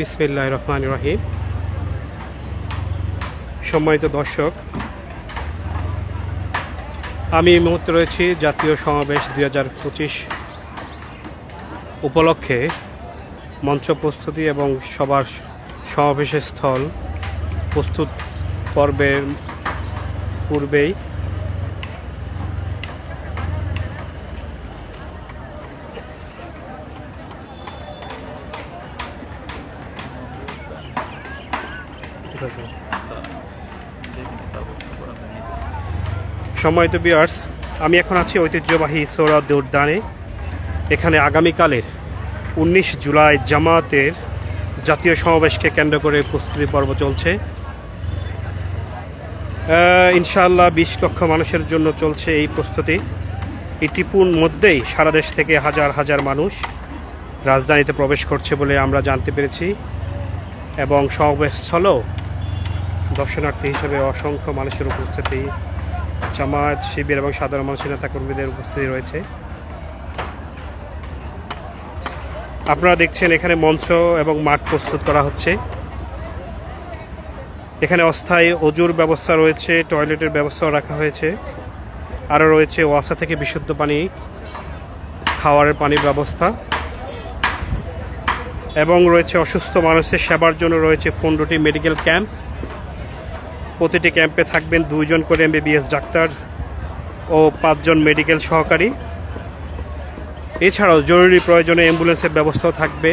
বিসমিল্লাহ রহিম। সম্মানিত দর্শক, আমি এই মুহূর্তে রয়েছি জাতীয় সমাবেশ দুই হাজার পঁচিশ উপলক্ষে মঞ্চ প্রস্তুতি এবং সবার সমাবেশের স্থল প্রস্তুত পর্বের পূর্বেই সম্মানিত বিয়ার্স আমি এখন আছি ঐতিহ্যবাহী সৌরদ উদ্যানে এখানে আগামীকালের উনিশ জুলাই জামাতের জাতীয় সমাবেশকে কেন্দ্র করে প্রস্তুতি পর্ব চলছে। ইনশাআল্লাহ বিশ লক্ষ মানুষের জন্য চলছে এই প্রস্তুতি। ইতিপুর মধ্যেই সারা দেশ থেকে হাজার হাজার মানুষ রাজধানীতে প্রবেশ করছে বলে আমরা জানতে পেরেছি। এবং সমাবেশ স্থলেও দর্শনার্থী হিসেবে অসংখ্য মানুষের উপস্থিতি, জামায়াত, শিবির এবং সাধারণ মানুষের নেতাকর্মীদের উপস্থিতি রয়েছে। আপনারা দেখছেন এখানে মঞ্চ এবং মাঠ প্রস্তুত করা হচ্ছে। এখানে অস্থায়ী অজুর ব্যবস্থা রয়েছে, টয়লেটের ব্যবস্থাও রাখা হয়েছে। আরও রয়েছে ওয়াসা থেকে বিশুদ্ধ পানি, খাওয়ারের পানির ব্যবস্থা। এবং রয়েছে অসুস্থ মানুষের সেবার জন্য রয়েছে পনেরোটি মেডিকেল ক্যাম্প। প্রতিটি ক্যাম্পে থাকবেন দুইজন করে এমবিবিএস ডাক্তার ও পাঁচজন মেডিকেল সহকারী। এছাড়াও জরুরি প্রয়োজনে অ্যাম্বুলেন্সের ব্যবস্থাও থাকবে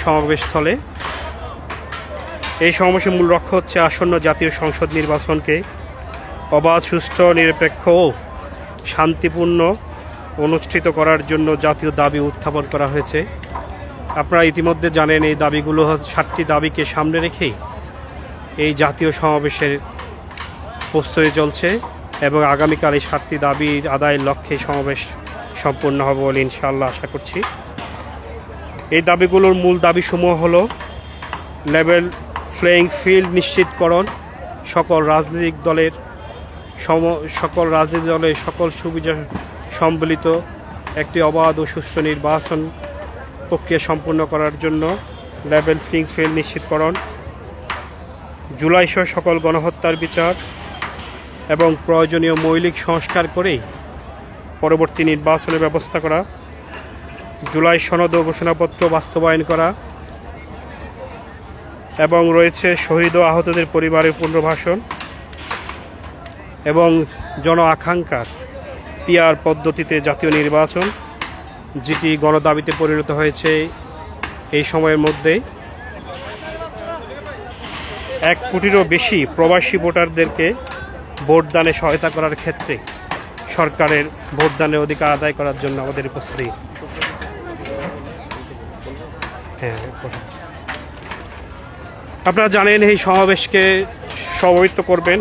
সমাবেশস্থলে। এই সমাবেশের মূল লক্ষ্য হচ্ছে আসন্ন জাতীয় সংসদ নির্বাচনকে অবাধ, সুষ্ঠু, নিরপেক্ষ ও শান্তিপূর্ণ অনুষ্ঠিত করার জন্য জাতীয় দাবি উত্থাপন করা হয়েছে। আপনারা ইতিমধ্যে জানেন এই দাবিগুলো সাতটি দাবিকে সামনে রেখেই এই জাতীয় সমাবেশের প্রস্তুতি চলছে এবং আগামীকাল এই সাতটি দাবির আদায়ের লক্ষ্যে সমাবেশ সম্পূর্ণ হবে বলে ইনশাআল্লাহ আশা করছি। এই দাবিগুলোর মূল দাবিসমূহ হল লেভেল প্লেয়িং ফিল্ড নিশ্চিতকরণ, সকল রাজনৈতিক দলের সম, সকল রাজনৈতিক দলের সকল সুবিধা সম্বলিত একটি অবাধ ও সুষ্ঠু নির্বাচন প্রক্রিয়া সম্পন্ন করার জন্য লেভেল প্লেয়িং ফিল্ড নিশ্চিতকরণ, জুলাই সহ সকল গণহত্যার বিচার এবং প্রয়োজনীয় মৌলিক সংস্কার করেই পরবর্তী নির্বাচনের ব্যবস্থা করা, জুলাই সনদ ও ঘোষণাপত্র বাস্তবায়ন করা, এবং রয়েছে শহীদ ও আহতদের পরিবারের পুনর্বাসন এবং জন আকাঙ্ক্ষার পিআর পদ্ধতিতে জাতীয় নির্বাচন, যেটি গণদাবিতে পরিণত হয়েছে এই সময়ের মধ্যে এক কোটিরও বেশি প্রবাসী ভোটারদেরকে ভোটদানে সহায়তা করার ক্ষেত্রে সরকারের ভোটদানের অধিকার আদায় করার জন্য আমাদের উপস্থিতি। হ্যাঁ আপনারা জানেন এই সমাবেশকে সভাপতিত্ব করবেন,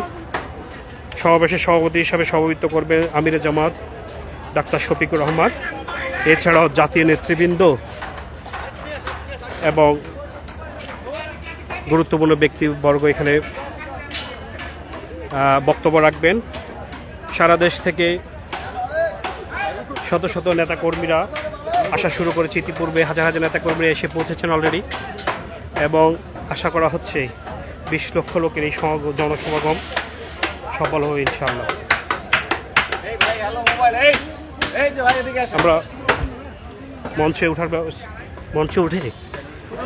সমাবেশের সভাপতি হিসাবে সভাপতিত্ব করবেন আমিরে জামাত, ডাক্তার শফিকুর রহমান, এছাড়াও জাতীয় নেতৃবৃন্দ এবং গুরুত্বপূর্ণ ব্যক্তিবর্গ এখানে বক্তব্য রাখবেন। সারা দেশ থেকে শত শত নেতাকর্মীরা আসা শুরু করেছে ইতিপূর্বে। হাজার হাজার নেতাকর্মীরা এসে পৌঁছেছেন অলরেডি এবং আশা করা হচ্ছে বিশ লক্ষ লোকের এই সমাগ- জনসমাগম সফল হবে ইনশাআল্লাহ। আমরা মঞ্চে ওঠার মঞ্চে উঠে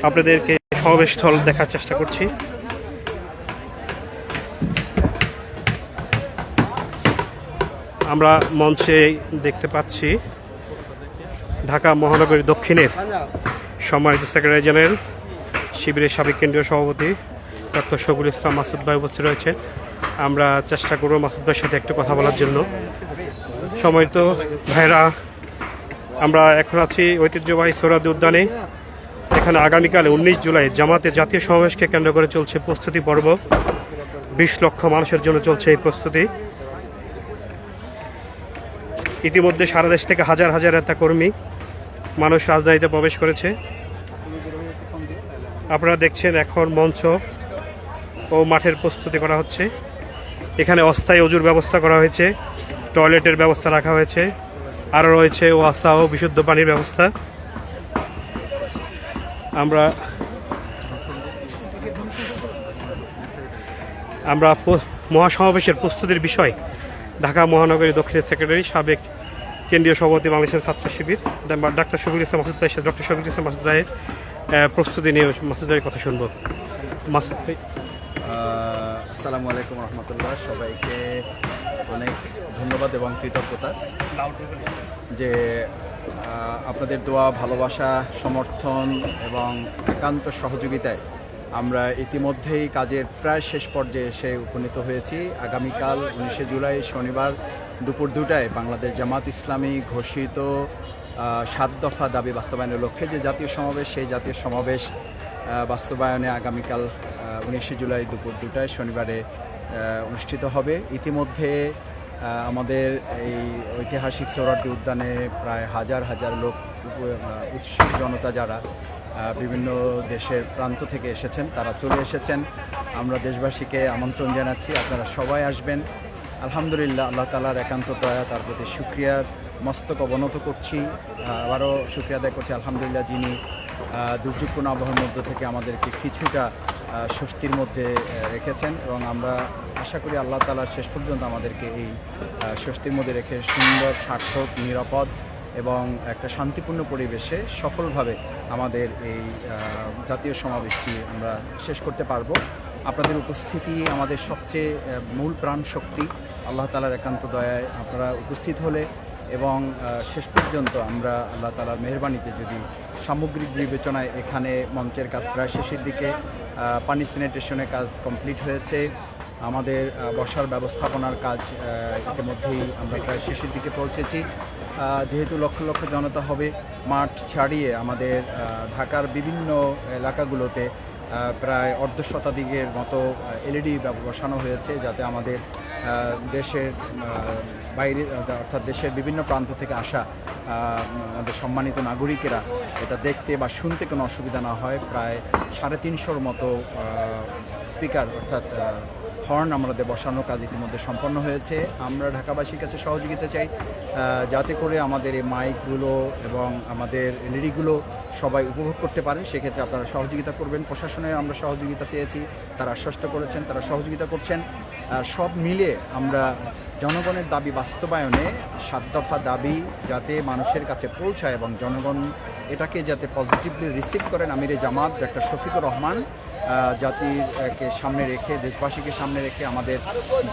আপনাদেরকে সমাবেশ স্থল দেখার চেষ্টা করছি। আমরা মঞ্চে দেখতে পাচ্ছি ঢাকা মহানগরী দক্ষিণের সম্মানিত সেক্রেটারি জেনারেল, শিবিরের সাবেক কেন্দ্রীয় সভাপতি ডক্টর শগুল ইসলাম মাসুদ ভাই উপস্থিত রয়েছে। আমরা চেষ্টা করব মাসুদ ভাইয়ের সাথে একটু কথা বলার জন্য। সম্মানিত ভাইরা আমরা এখন আছি ঐতিহ্যবাহী সৌরাদি উদ্যানে। এখানে আগামীকাল উনিশ জুলাই জামাতের জাতীয় সমাবেশকে কেন্দ্র করে চলছে প্রস্তুতি পর্ব। বিশ লক্ষ মানুষের জন্য চলছে এই প্রস্তুতি। ইতিমধ্যে সারা দেশ থেকে হাজার হাজার নেতা কর্মী মানুষ রাজধানীতে প্রবেশ করেছে। আপনারা দেখছেন এখন মঞ্চ ও মাঠের প্রস্তুতি করা হচ্ছে। এখানে অস্থায়ী অজুর ব্যবস্থা করা হয়েছে, টয়লেটের ব্যবস্থা রাখা হয়েছে আরও রয়েছে ওয়াসা ও বিশুদ্ধ পানির ব্যবস্থা। আমরা আমরা মহাসমাবেশের প্রস্তুতির বিষয় ঢাকা মহানগরী দক্ষিণের সেক্রেটারি, সাবেক কেন্দ্রীয় সভাপতি বাংলাদেশের ছাত্র শিবির ডাক্তার শফিকুল ইসলাম মাসুদ সাথে ডক্টর শফিকুল ইসলাম মাসুদ ভাইয়ের প্রস্তুতি নিয়ে মাসুদ ভাইয়ের কথা শুনব। মাসুদ ভাই। আসসালামু আলাইকুম রহমতুল্লাহ। সবাইকে অনেক ধন্যবাদ এবং কৃতজ্ঞতা যে আপনাদের দোয়া, ভালোবাসা, সমর্থন এবং একান্ত সহযোগিতায় আমরা ইতিমধ্যেই কাজের প্রায় শেষ পর্যায়ে এসে উপনীত হয়েছি। আগামীকাল উনিশে জুলাই শনিবার দুপুর দুটায় বাংলাদেশ জামাত ইসলামী ঘোষিত সাত দফা দাবি বাস্তবায়নের লক্ষ্যে যে জাতীয় সমাবেশ, সেই জাতীয় সমাবেশ বাস্তবায়নে আগামীকাল উনিশে জুলাই দুপুর দুটায় শনিবারে অনুষ্ঠিত হবে। ইতিমধ্যে আমাদের এই ঐতিহাসিক সৌরাটি উদ্যানে প্রায় হাজার হাজার লোক উৎসুক জনতা যারা বিভিন্ন দেশের প্রান্ত থেকে এসেছেন, তারা চলে এসেছেন। আমরা দেশবাসীকে আমন্ত্রণ জানাচ্ছি, আপনারা সবাই আসবেন। আলহামদুলিল্লাহ, আল্লাহ তালার একান্ত দয়া তার প্রতি সুক্রিয়ার মস্তক অবনত করছি। আবারও সুক্রিয়া আদায় করছি, আলহামদুলিল্লাহ যিনি দুর্যোগপূর্ণ আবহাওয়ার মধ্য থেকে আমাদেরকে কিছুটা স্বস্তির মধ্যে রেখেছেন এবং আমরা আশা করি আল্লাহ তালা শেষ পর্যন্ত আমাদেরকে এই স্বস্তির মধ্যে রেখে সুন্দর, সার্থক, নিরাপদ এবং একটা শান্তিপূর্ণ পরিবেশে সফলভাবে আমাদের এই জাতীয় সমাবেশটি আমরা শেষ করতে পারব। আপনাদের উপস্থিতি আমাদের সবচেয়ে মূল প্রাণ শক্তি। আল্লাহ তালার একান্ত দয়ায় আপনারা উপস্থিত হলে এবং শেষ পর্যন্ত আমরা আল্লাহ তালার মেহরবানিতে যদি সামগ্রিক বিবেচনায় এখানে মঞ্চের কাজ প্রায় শেষের দিকে পানি স্যানিটেশনের কাজ কমপ্লিট হয়েছে, আমাদের বসার ব্যবস্থাপনার কাজ ইতিমধ্যেই আমরা প্রায় শেষের দিকে পৌঁছেছি। যেহেতু লক্ষ লক্ষ জনতা হবে মাঠ ছাড়িয়ে আমাদের ঢাকার বিভিন্ন এলাকাগুলোতে প্রায় অর্ধ শতাধিকের মতো এলইডি বসানো হয়েছে যাতে আমাদের দেশের বাইরে, অর্থাৎ দেশের বিভিন্ন প্রান্ত থেকে আসা আমাদের সম্মানিত নাগরিকেরা এটা দেখতে বা শুনতে কোনো অসুবিধা না হয়। প্রায় সাড়ে তিনশোর মতো স্পিকার, অর্থাৎ হর্ন আমাদের বসানোর কাজ ইতিমধ্যে সম্পন্ন হয়েছে। আমরা ঢাকাবাসীর কাছে সহযোগিতা চাই। যাতে করে আমাদের এই মাইকগুলো এবং আমাদের এলইডিগুলো সবাই উপভোগ করতে পারে, সেক্ষেত্রে আপনারা সহযোগিতা করবেন। প্রশাসনে আমরা সহযোগিতা চেয়েছি, তারা আশ্বস্ত করেছেন, তারা সহযোগিতা করছেন। সব মিলে আমরা জনগণের দাবি বাস্তবায়নে সাত দফা দাবি যাতে মানুষের কাছে পৌঁছায় এবং জনগণ এটাকে যাতে পজিটিভলি রিসিভ করেন, আমিরে জামাত, ডক্টর শফিকুর রহমান জাতিকে সামনে রেখে, দেশবাসীকে সামনে রেখে আমাদের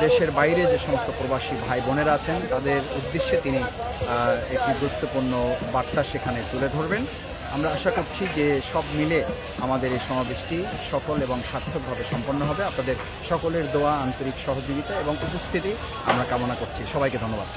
দেশের বাইরে যে সমস্ত প্রবাসী ভাই বোনেরা আছেন, তাদের উদ্দেশ্যে তিনি একটি গুরুত্বপূর্ণ বার্তা সেখানে তুলে ধরবেন। আমরা আশা করছি যে সব মিলে আমাদের এই সমাবেশটি সফল এবং সার্থকভাবে সম্পন্ন হবে। আপনাদের সকলের দোয়া, আন্তরিক সহযোগিতা এবং উপস্থিতি আমরা কামনা করছি। সবাইকে ধন্যবাদ।